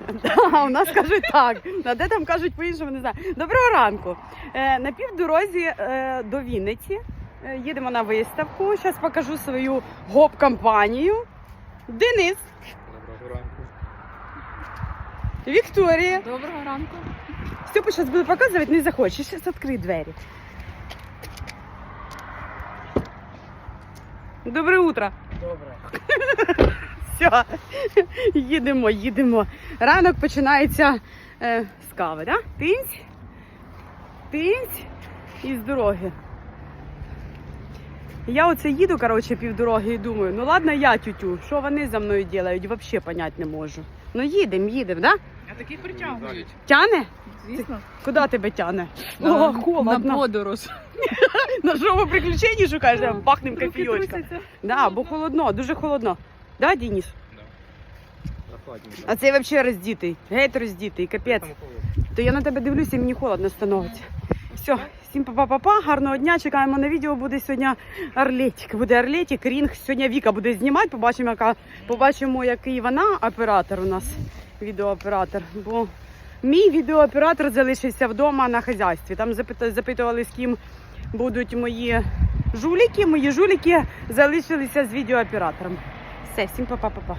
Да, у нас кажуть так. А де там кажуть по-іншому, не знаю. Доброго ранку. Е, на півдорозі е, до Вінниці. Е, їдемо на виставку. Зараз покажу свою гоп-компанію. Денис, Доброго ранку. Вікторія. Доброго ранку. Степа зараз буду показувати, не захочеш. Зараз відкрий двері. Добре утро. Добре. Все, їдемо, їдемо. Ранок починається е, з кави, да? Тинць, тинць і з дороги. Я оце їду, коротше, півдороги і думаю, ну ладно, я тютю, що вони за мною роблять, взагалі поняти не можу. Ну їдемо, їдемо, да? А такі притягують. Тяне? Звісно. Куди тебе тяне? На, О, холодно. на подорож. На що ви приключення шукаєш? Бахнем кофійочка. Да, бо холодно, дуже холодно. Да, Денис? А цей взагалі роздітий. Геть роздітий, капець. То я на тебе дивлюся, і мені холодно становиться. Все, всім па-па-па-па, гарного дня. Чекаємо на відео. Буде сьогодні Арлетик. Буде Арлетик, рінг. Сьогодні Віка буде знімати. Побачимо, яка побачимо, який вона оператор у нас. Відеооператор. Бо мій відеооператор залишився вдома на хазяйстві. Там запитували, з ким будуть мої жуліки. Мої жуліки залишилися з відеооператором. Все, всім па-па-па-па.